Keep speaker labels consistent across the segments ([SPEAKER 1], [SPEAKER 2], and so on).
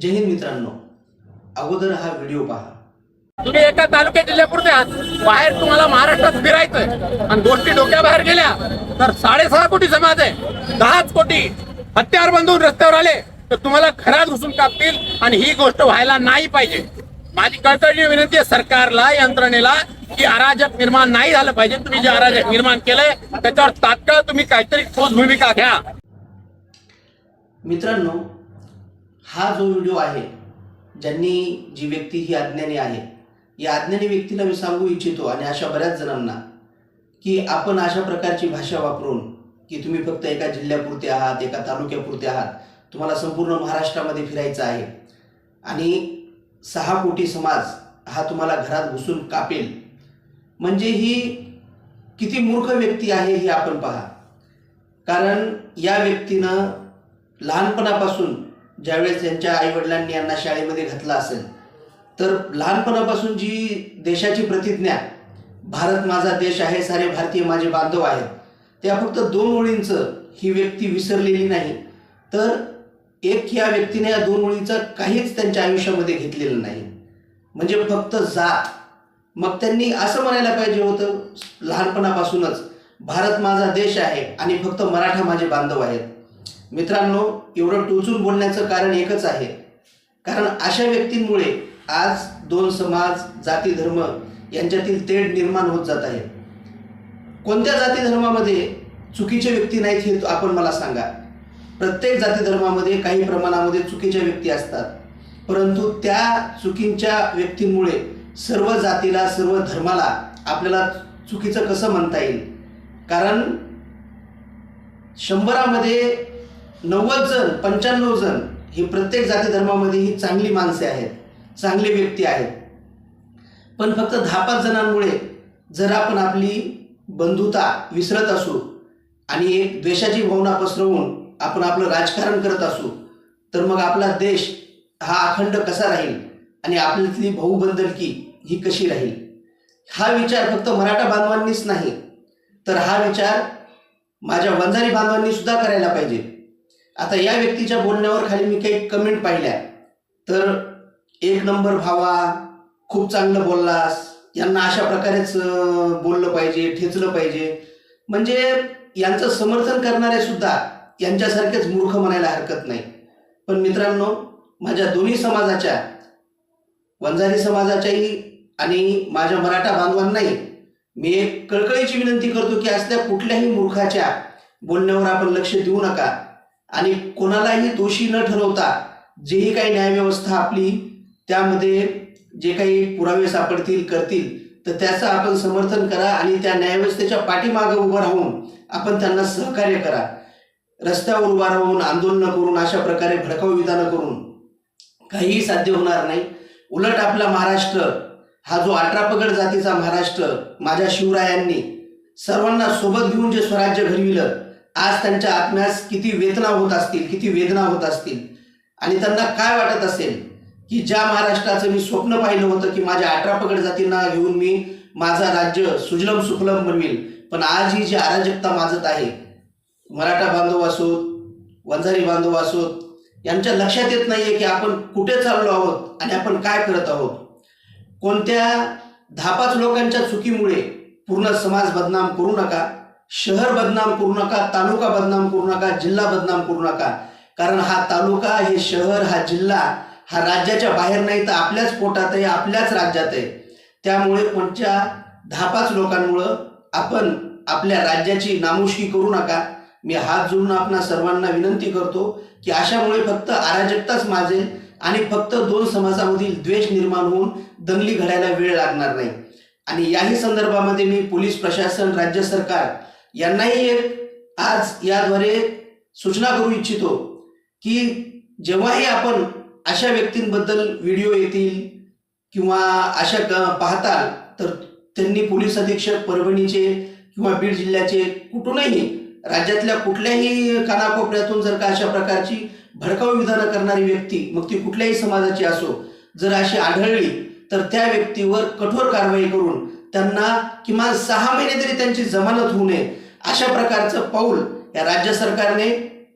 [SPEAKER 1] जय हिंद मित्रांनो. अगोदर हा व्हिडिओ पहा.
[SPEAKER 2] तुम्ही एका तालुक्यात जिल्ह्यापुरते आहात. बाहेर तुम्हाला महाराष्ट्रात फिरायचंय. आणि गोष्टी डोक्याबाहेर गेल्या तर साडेसहा कोटी समाज आहे. दहाच कोटी हत्यार बांधून रस्त्यावर आले तर तुम्हाला घरात घुसून कापतील आणि ही गोष्ट व्हायला नाही पाहिजे. माझी कळकळी विनंती आहे सरकारला यंत्रणेला की अराजक निर्माण नाही झालं पाहिजे. तुम्ही जे अराजक निर्माण केलंय त्याच्यावर तात्काळ तुम्ही काहीतरी ठोस भूमिका घ्या.
[SPEAKER 1] मित्रांनो हा जो व्हिडिओ आहे ज्यांनी जी व्यक्ती ही अज्ञानी आहे या अज्ञानी व्यक्तीला मी सांगू इच्छितो आणि अशा बऱ्याच जणांना की आपण अशा प्रकारची भाषा वापरून की तुम्ही फक्त एका जिल्ह्यापुरते आहात एका तालुक्यापुरते आहात तुम्हाला संपूर्ण महाराष्ट्रामध्ये फिरायचं आहे आणि सहा कोटी समाज हा तुम्हाला घरात घुसून कापेल. म्हणजे ही किती मूर्ख व्यक्ती आहे हे आपण पहा. कारण या व्यक्तीनं लहानपणापासून ज्यावेळेस त्यांच्या आईवडिलांनी यांना शाळेमध्ये घातलं असेल तर लहानपणापासून जी देशाची प्रतिज्ञा भारत माझा देश आहे सारे भारतीय माझे बांधव आहेत त्या फक्त दोन ओळींचं ही व्यक्ती विसरलेली नाही. तर एक या व्यक्तीने या दोन ओळीचं काहीच त्यांच्या आयुष्यामध्ये घेतलेलं नाही. म्हणजे फक्त जात. मग त्यांनी असं म्हणायला पाहिजे होतं लहानपणापासूनच भारत माझा देश आहे आणि फक्त मराठा माझे बांधव आहेत. मित्रांनो एवढं टोचून बोलण्याचं कारण एकच आहे. कारण अशा व्यक्तींमुळे आज दोन समाज जाती धर्म यांच्यातील तेढ निर्माण होत जात आहे. कोणत्या जाती धर्मामध्ये चुकीचे व्यक्ती नाहीत हे आपण मला सांगा. प्रत्येक जाती धर्मामध्ये काही प्रमाणामध्ये चुकीच्या व्यक्ती असतात. परंतु त्या चुकींच्या व्यक्तींमुळे सर्व जातीला सर्व धर्माला आपल्याला चुकीचं कसं म्हणता येईल? कारण शंभरामध्ये नव्वद जण पंच्याण्णव जण ही प्रत्येक जाती धर्मामध्ये ही चांगली माणसे आहेत चांगले व्यक्ती आहेत. पण फक्त दहा पाच जणांमुळे जर आपण आपली बंधुता विसरत असू आणि एक द्वेषाची भावना पसरवून आपण आपलं राजकारण करत असू तर मग आपला देश हा अखंड कसा राहील आणि आपल्यातली भाऊबंदलकी ही कशी राहील? हा विचार फक्त मराठा बांधवांनीच नाही तर हा विचार माझ्या वंजारी बांधवांनी सुद्धा करायला पाहिजे. आता या व्यक्तीच्या बोलण्यावर खाली मी काही कमेंट पाहिल्या. तर एक नंबर भावा खूप चांगलं बोललास. यांना अशा प्रकारेच बोललं पाहिजे ठेचलं पाहिजे. म्हणजे यांचं समर्थन करणारे सुद्धा यांच्यासारखेच मूर्ख म्हणायला हरकत नाही. पण मित्रांनो माझ्या दोन्ही समाजाच्या वंजारी समाजाच्याही आणि माझ्या मराठा बांधवांनाही मी एक कळकळीची विनंती करतो की असल्या कुठल्याही मूर्खाच्या बोलण्यावर आपण लक्ष देऊ नका. आणि कोणालाही दोषी न ठरवता जेही काही न्यायव्यवस्था आपली त्यामध्ये जे काही पुरावे सापडतील करतील तर त्याचं आपण समर्थन करा आणि त्या न्यायव्यवस्थेच्या पाठीमागं उभं राहून आपण त्यांना सहकार्य करा. रस्त्यावर उभा राहून आंदोलनं करून अशा प्रकारे भडकाऊ विधानं करून काहीही साध्य होणार नाही. उलट आपला महाराष्ट्र हा जो अठरापगड जातीचा महाराष्ट्र माझ्या शिवरायांनी सर्वांना सोबत घेऊन जे स्वराज्य घडविलं आज त्यांच्या आत्म्यास किती वेदना होत असतील किती वेदना होत असतील. आणि त्यांना काय वाटत असेल की ज्या महाराष्ट्राचं मी स्वप्न पाहिलं होतं की माझ्या अठरा पगड जातींना घेऊन मी माझा राज्य सुजलम सुफलम बनवेल पण आज ही जी अराजकता माजत आहे मराठा बांधव असोत वंजारी बांधव असोत यांच्या लक्षात येत नाहीये की आपण कुठे चाललो आहोत आणि आपण काय करत आहोत. कोणत्या दहा पाच लोकांच्या चुकीमुळे पूर्ण समाज बदनाम करू नका. शहर बदनाम करू नका तालुका बदनाम करू नका जिल्हा बदनाम करू नका. कारण हा तालुका हे शहर हा जिल्हा हा राज्याच्या बाहेर नाही तर आपल्याच पोटात आहे आपल्याच राज्यात आहे. त्यामुळे कोणत्या दहा पाच लोकांमुळं आपण आपल्या राज्याची नामुष्की करू नका. मी हात जोडून आपणा सर्वांना विनंती करतो की अशामुळे फक्त अराजकताच माजेल आणि फक्त दोन समाजामधील द्वेष निर्माण होऊन दंगली घडायला वेळ लागणार नाही. आणि याही संदर्भामध्ये मी पोलीस प्रशासन राज्य सरकार यांनाही एक आज याद्वारे सूचना करू इच्छितो की जेव्हाही आपण अशा व्यक्तींबद्दल व्हिडिओ येतील किंवा अशा पाहताल तर त्यांनी पोलीस अधीक्षक परभणीचे किंवा बीड जिल्ह्याचे कुठूनही राज्यातल्या कुठल्याही कानाकोपऱ्यातून जर का अशा प्रकारची भडकाऊ विधानं करणारी व्यक्ती मग ती कुठल्याही समाजाची असो जर अशी आढळली तर त्या व्यक्तीवर कठोर कारवाई करून त्यांना किमान सहा महिने तरी त्यांची जमानत होऊ नये. अशा प्रकारचं पाऊल या राज्य सरकारने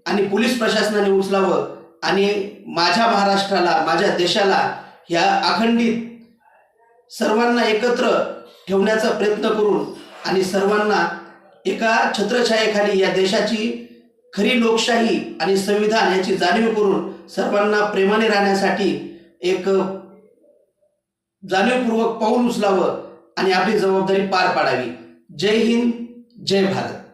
[SPEAKER 1] आणि पोलीस प्रशासनाने उचलावं आणि माझ्या महाराष्ट्राला माझ्या देशाला ह्या अखंडित सर्वांना एकत्र ठेवण्याचा प्रयत्न करून आणि सर्वांना एका छत्रछायेखाली या देशाची खरी लोकशाही आणि संविधान याची जाणीव करून सर्वांना प्रेमाने राहण्यासाठी एक जाणीवपूर्वक पाऊल उचलावं आणि आपली जबाबदारी पार पाडावी. जय हिंद. जय भारत